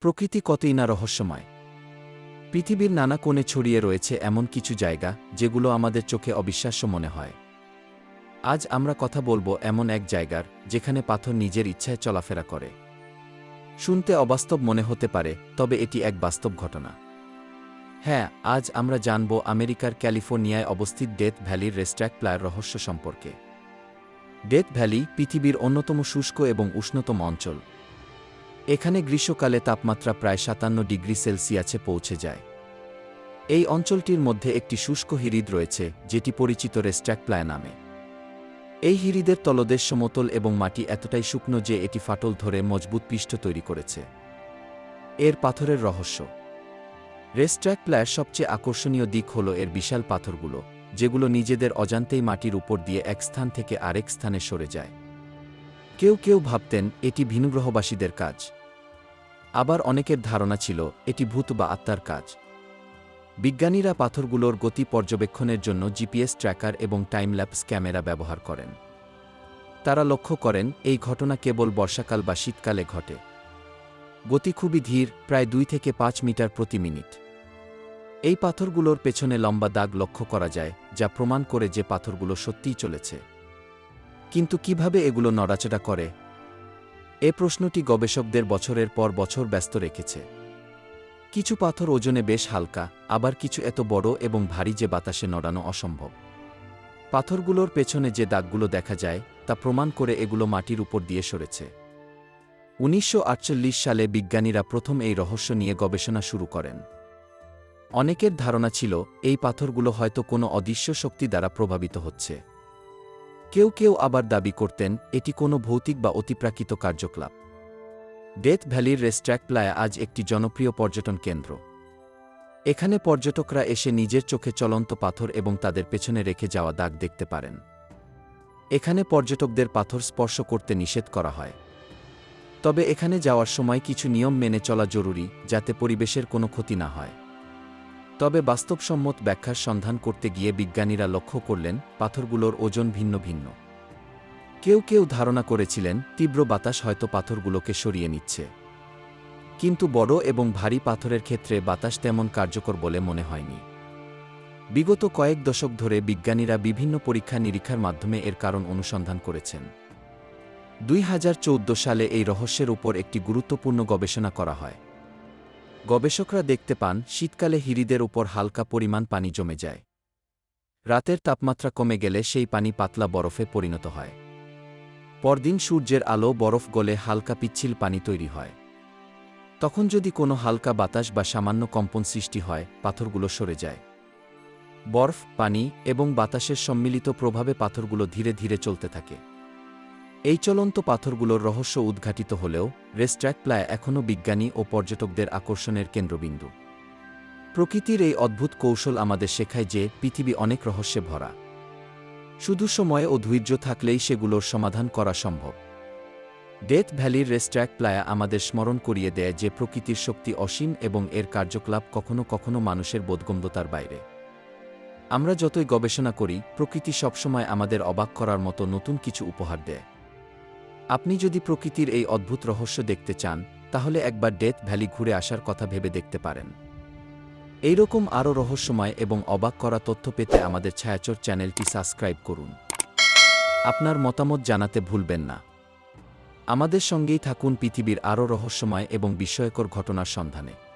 প্রকৃতি কতই না রহস্যময়। পৃথিবীর নানা কোণে ছড়িয়ে রয়েছে এমন কিছু জায়গা, যেগুলো আমাদের চোখে অবিশ্বাস্য মনে হয়। আজ আমরা কথা বলব এমন এক জায়গার, যেখানে পাথর নিজের ইচ্ছায় চলাফেরা করে। শুনতে অবাস্তব মনে হতে পারে, তবে এটি এক বাস্তব ঘটনা। হ্যাঁ আজ আমরা জানব আমেরিকার ক্যালিফোর্নিয়ায় অবস্থিত ডেথ ভ্যালির রেস্ট্র্যাক প্লায়ের রহস্য সম্পর্কে। ডেথ ভ্যালি পৃথিবীর অন্যতম শুষ্ক এবং উষ্ণতম অঞ্চল। এখানে গ্রীষ্মকালে তাপমাত্রা প্রায় সাতান্ন ডিগ্রি সেলসিয়াসে পৌঁছে যায়। এই অঞ্চলটির মধ্যে একটি শুষ্ক হিরিদ রয়েছে, যেটি পরিচিত রেস্ট্র্যাক প্লায় নামে। এই হিরিদের তলদেশ সমতল এবং মাটি এতটাই শুকনো যে এটি ফাটল ধরে মজবুত পৃষ্ঠ তৈরি করেছে। এর পাথরের রহস্য। রেস্ট্র্যাক প্লায়ের সবচেয়ে আকর্ষণীয় দিক হল এর বিশাল পাথরগুলো, যেগুলো নিজেদের অজান্তেই মাটির উপর দিয়ে এক স্থান থেকে আরেক স্থানে সরে যায়। কেউ কেউ ভাবতেন, এটি ভিনুগ্রহবাসীদের কাজ। আবার অনেকের ধারণা ছিল, এটি ভূত বা আত্মার কাজ। বিজ্ঞানীরা পাথরগুলোর গতি পর্যবেক্ষণের জন্য জিপিএস ট্র্যাকার এবং টাইমল্যাপস ক্যামেরা ব্যবহার করেন। তারা লক্ষ্য করেন, এই ঘটনা কেবল বর্ষাকাল বা শীতকালে ঘটে। গতি খুবই ধীর, প্রায় দুই থেকে পাঁচ মিটার প্রতি মিনিট। এই পাথরগুলোর পেছনে লম্বা দাগ লক্ষ্য করা যায়, যা প্রমাণ করে যে পাথরগুলো সত্যিই চলেছে। কিন্তু কীভাবে এগুলো নড়াচড়া করে এ প্রশ্নটি গবেষকদের বছরের পর বছর ব্যস্ত রেখেছে। কিছু পাথর ওজনে বেশ হালকা, আবার কিছু এত বড় এবং ভারী যে বাতাসে নড়ানো অসম্ভব। পাথরগুলোর পেছনে যে দাগগুলো দেখা যায়, তা প্রমাণ করে এগুলো মাটির উপর দিয়ে সরেছে। উনিশশো আটচল্লিশ সালে বিজ্ঞানীরা প্রথম এই রহস্য নিয়ে গবেষণা শুরু করেন। অনেকের ধারণা ছিল, এই পাথরগুলো হয়তো কোনো অদৃশ্য শক্তি দ্বারা প্রভাবিত হচ্ছে। কেউ কেউ আবার দাবি করতেন, এটি কোনো ভৌতিক বা অতিপ্রাকৃত কার্যকলাপ। ডেথ ভ্যালির রেস্ট্র্যাক প্লায়া আজ একটি জনপ্রিয় পর্যটন কেন্দ্র। এখানে পর্যটকরা এসে নিজের চোখে চলন্ত পাথর এবং তাদের পেছনে রেখে যাওয়া দাগ দেখতে পারেন। এখানে পর্যটকদের পাথর স্পর্শ করতে নিষেধ করা হয়। তবে এখানে যাওয়ার সময় কিছু নিয়ম মেনে চলা জরুরি, যাতে পরিবেশের কোনো ক্ষতি না হয়। তবে বাস্তবসম্মত ব্যাখ্যার সন্ধান করতে গিয়ে বিজ্ঞানীরা লক্ষ্য করলেন, পাথরগুলোর ওজন ভিন্ন ভিন্ন। কেউ কেউ ধারণা করেছিলেন, তীব্র বাতাস হয়তো পাথরগুলোকে সরিয়ে নিচ্ছে। কিন্তু বড় এবং ভারী পাথরের ক্ষেত্রে বাতাস তেমন কার্যকর বলে মনে হয়নি। বিগত কয়েক দশক ধরে বিজ্ঞানীরা বিভিন্ন পরীক্ষা নিরীক্ষার মাধ্যমে এর কারণ অনুসন্ধান করেছেন। দুই হাজার চৌদ্দ সালে এই রহস্যের উপর একটি গুরুত্বপূর্ণ গবেষণা করা হয়। গবেষকরা দেখতে পান, শীতকালে হিরিদের উপর হালকা পরিমাণ পানি জমে যায়। রাতের তাপমাত্রা কমে গেলে সেই পানি পাতলা বরফে পরিণত হয়। পরদিন সূর্যের আলো বরফ গলে হালকা পিচ্ছিল পানি তৈরি হয়। তখন যদি কোনো হালকা বাতাস বা সামান্য কম্পন সৃষ্টি হয়, পাথরগুলো সরে যায়। বরফ, পানি এবং বাতাসের সম্মিলিত প্রভাবে পাথরগুলো ধীরে ধীরে চলতে থাকে। এই চলন্ত পাথরগুলোর রহস্য উদ্ঘাটিত হলেও রেস্ট্র্যাক প্লায় এখনও বিজ্ঞানী ও পর্যটকদের আকর্ষণের কেন্দ্রবিন্দু। প্রকৃতির এই অদ্ভুত কৌশল আমাদের শেখায় যে পৃথিবী অনেক রহস্যে ভরা। শুধু সময় ও ধৈর্য থাকলেই সেগুলোর সমাধান করা সম্ভব। ডেথ ভ্যালির রেস্ট্র্যাক প্লায়া আমাদের স্মরণ করিয়ে দেয় যে প্রকৃতির শক্তি অসীম এবং এর কার্যকলাপ কখনো কখনো মানুষের বোধগম্যতার বাইরে। আমরা যতই গবেষণা করি, প্রকৃতি সবসময় আমাদের অবাক করার মতো নতুন কিছু উপহার দেয়। আপনি যদি প্রকৃতির এই অদ্ভুত রহস্য দেখতে চান, তাহলে একবার ডেথ ভ্যালি ঘুরে আসার কথা ভেবে দেখতে পারেন। এইরকম আরও রহস্যময় এবং অবাক করা তথ্য পেতে আমাদের ছায়াচর চ্যানেলটি সাবস্ক্রাইব করুন। আপনার মতামত জানাতে ভুলবেন না। আমাদের সঙ্গেই থাকুন পৃথিবীর আরও রহস্যময় এবং বিস্ময়কর ঘটনার সন্ধানে।